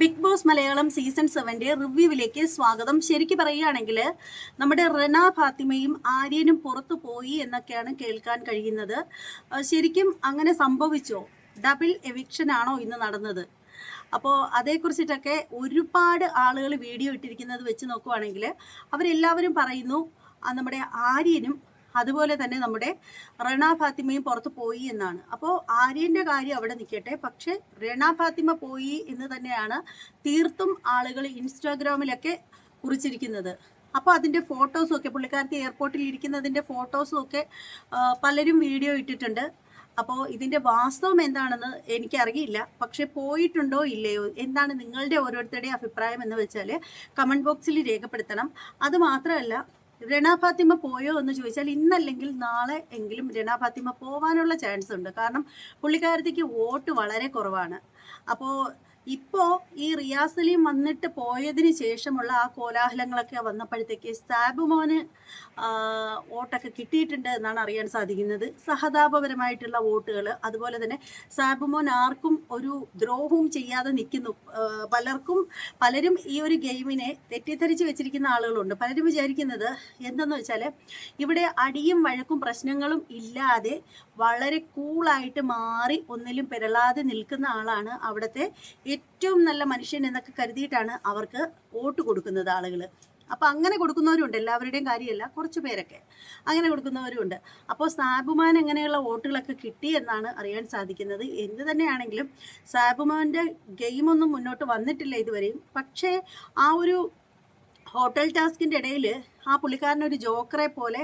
Big Boss Malayalam season സെവന്റെ റിവ്യൂവിലേക്ക് സ്വാഗതം. ശരിക്കും പറയുകയാണെങ്കിൽ നമ്മുടെ റന ഫാത്തിമയും ആര്യനും പുറത്തു പോയി എന്നൊക്കെയാണ് കേൾക്കാൻ കഴിയുന്നത്. ശരിക്കും അങ്ങനെ സംഭവിച്ചോ? ഡബിൾ എവിക്ഷൻ ആണോ ഇന്ന് നടന്നത്? അപ്പോൾ അതേക്കുറിച്ചിട്ടൊക്കെ ഒരുപാട് ആളുകൾ വീഡിയോ ഇട്ടിരിക്കുന്നത് വെച്ച് നോക്കുവാണെങ്കിൽ അവരെല്ലാവരും പറയുന്നു നമ്മുടെ ആര്യനും അതുപോലെ തന്നെ നമ്മുടെ റണ ഫാത്തിമയും പുറത്ത് പോയി എന്നാണ്. അപ്പോൾ ആര്യന്റെ കാര്യം അവിടെ നിൽക്കട്ടെ. പക്ഷേ റണ ഫാത്തിമ പോയി എന്ന് തന്നെയാണ് തീർത്തും ആളുകൾ ഇൻസ്റ്റാഗ്രാമിലൊക്കെ കുറിച്ചിരിക്കുന്നത്. അപ്പോൾ അതിന്റെ ഫോട്ടോസും ഒക്കെ പുള്ളിക്കാരത്തി എയർപോർട്ടിൽ ഇരിക്കുന്നതിന്റെ ഫോട്ടോസും ഒക്കെ പലരും വീഡിയോ ഇട്ടിട്ടുണ്ട്. അപ്പോൾ ഇതിന്റെ വാസ്തവം എന്താണെന്ന് എനിക്കറിയില്ല. പക്ഷെ പോയിട്ടുണ്ടോ ഇല്ലയോ? എന്താണ് നിങ്ങളുടെ ഓരോരുത്തരുടെയും അഭിപ്രായം എന്ന് വെച്ചാൽ കമന്റ് ബോക്സിൽ രേഖപ്പെടുത്തണം. അത് മാത്രമല്ല രണ ഫാത്തിമ പോയോ എന്ന് ചോദിച്ചാൽ ഇന്നല്ലെങ്കിൽ നാളെ എങ്കിലും രണ ഫാത്തിമ പോവാനുള്ള ചാൻസ് ഉണ്ട്. കാരണം പുള്ളിക്കാരത്തേക്ക് വോട്ട് വളരെ കുറവാണ്. അപ്പോൾ ഇപ്പോൾ ഈ റിയാസ് വന്നിട്ട് പോയതിന് ശേഷമുള്ള ആ കോലാഹലങ്ങളൊക്കെ വന്നപ്പോഴത്തേക്ക് സാബു മോന് വോട്ടൊക്കെ കിട്ടിയിട്ടുണ്ട് എന്നാണ് അറിയാൻ സാധിക്കുന്നത്. സഹതാപപരമായിട്ടുള്ള വോട്ടുകൾ അതുപോലെ തന്നെ സാബുമോൻ ആർക്കും ഒരു ദ്രോഹവും ചെയ്യാതെ നിൽക്കുന്നു. പലർക്കും പലരും ഈ ഒരു ഗെയിമിനെ തെറ്റിദ്ധരിച്ച് വെച്ചിരിക്കുന്ന ആളുകളുണ്ട്. പലരും വിചാരിക്കുന്നത് എന്തെന്ന് വെച്ചാൽ ഇവിടെ അടിയും വഴക്കും പ്രശ്നങ്ങളും ഇല്ലാതെ വളരെ കൂളായിട്ട് മാറി ഒന്നിലും പെരളാതെ നിൽക്കുന്ന ആളാണ് അവിടുത്തെ ഏറ്റവും നല്ല മനുഷ്യൻ എന്നൊക്കെ കരുതിയിട്ടാണ് അവർക്ക് വോട്ട് കൊടുക്കുന്നത് ആളുകൾ അപ്പം അങ്ങനെ കൊടുക്കുന്നവരുണ്ട് എല്ലാവരുടെയും കാര്യമല്ല കുറച്ച് പേരൊക്കെ അങ്ങനെ കൊടുക്കുന്നവരുണ്ട്. അപ്പോൾ സാബുമാൻ എങ്ങനെയുള്ള വോട്ടുകളൊക്കെ കിട്ടി എന്നാണ് അറിയാൻ സാധിക്കുന്നത്. എന്ത് തന്നെയാണെങ്കിലും സാബുമാന്റെ ഗെയിമൊന്നും മുന്നോട്ട് വന്നിട്ടില്ല ഇതുവരെയും. പക്ഷേ ആ ഒരു ഹോട്ടൽ ടാസ്കിന്റെ ഇടയിൽ ആ പുള്ളിക്കാരനെ ഒരു ജോക്കറെ പോലെ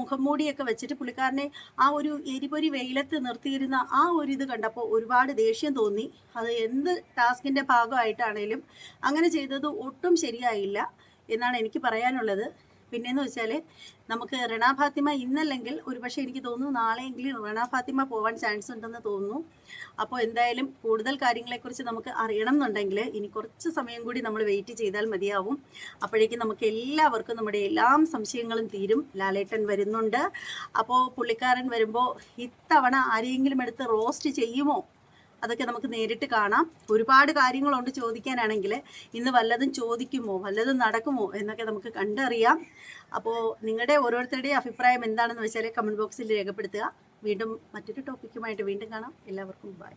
മുഖംമൂടിയൊക്കെ വെച്ചിട്ട് പുള്ളിക്കാരനെ ആ ഒരു എരിപൊരി വെയിലത്ത് നിർത്തിയിരുന്ന ആ ഒരു ഇത് കണ്ടപ്പോൾ ഒരുപാട് ദേഷ്യം തോന്നി. അത് എന്ത് ടാസ്കിന്റെ ഭാഗമായിട്ടാണേലും അങ്ങനെ ചെയ്തത് ഒട്ടും ശരിയായില്ല എന്നാണ് എനിക്ക് പറയാനുള്ളത്. പിന്നെന്ന് വെച്ചാൽ നമുക്ക് റണ ഫാത്തിമ ഇന്നല്ലെങ്കിൽ ഒരുപക്ഷെ എനിക്ക് തോന്നുന്നു നാളെയെങ്കിലും റണ ഫാത്തിമ പോകാൻ ചാൻസ് ഉണ്ടെന്ന് തോന്നുന്നു. അപ്പോൾ എന്തായാലും കൂടുതൽ കാര്യങ്ങളെക്കുറിച്ച് നമുക്ക് അറിയണം എന്നുണ്ടെങ്കിൽ ഇനി കുറച്ച് സമയം കൂടി നമ്മൾ വെയിറ്റ് ചെയ്താൽ മതിയാവും. അപ്പോഴേക്കും നമുക്ക് എല്ലാവർക്കും നമ്മുടെ എല്ലാ സംശയങ്ങളും തീരും. ലാലേട്ടൻ വരുന്നുണ്ട്. അപ്പോൾ പുള്ളിക്കാരൻ വരുമ്പോൾ ഇത്തവണ ആരെങ്കിലും എടുത്ത് റോസ്റ്റ് ചെയ്യുമോ? അതൊക്കെ നമുക്ക് നേരിട്ട് കാണാം. ഒരുപാട് കാര്യങ്ങളുണ്ട് ചോദിക്കാനാണെങ്കിൽ. ഇന്ന് വല്ലതും ചോദിക്കുമോ? വല്ലതും നടക്കുമോ? എന്നൊക്കെ നമുക്ക് കണ്ടറിയാം. അപ്പോൾ നിങ്ങളുടെ ഓരോരുത്തരുടെയും അഭിപ്രായം എന്താണെന്ന് വെച്ചാൽ കമന്റ് ബോക്സിൽ രേഖപ്പെടുത്തുക. വീണ്ടും മറ്റൊരു ടോപ്പിക്കുമായിട്ട് വീണ്ടും കാണാം. എല്ലാവർക്കും ബൈ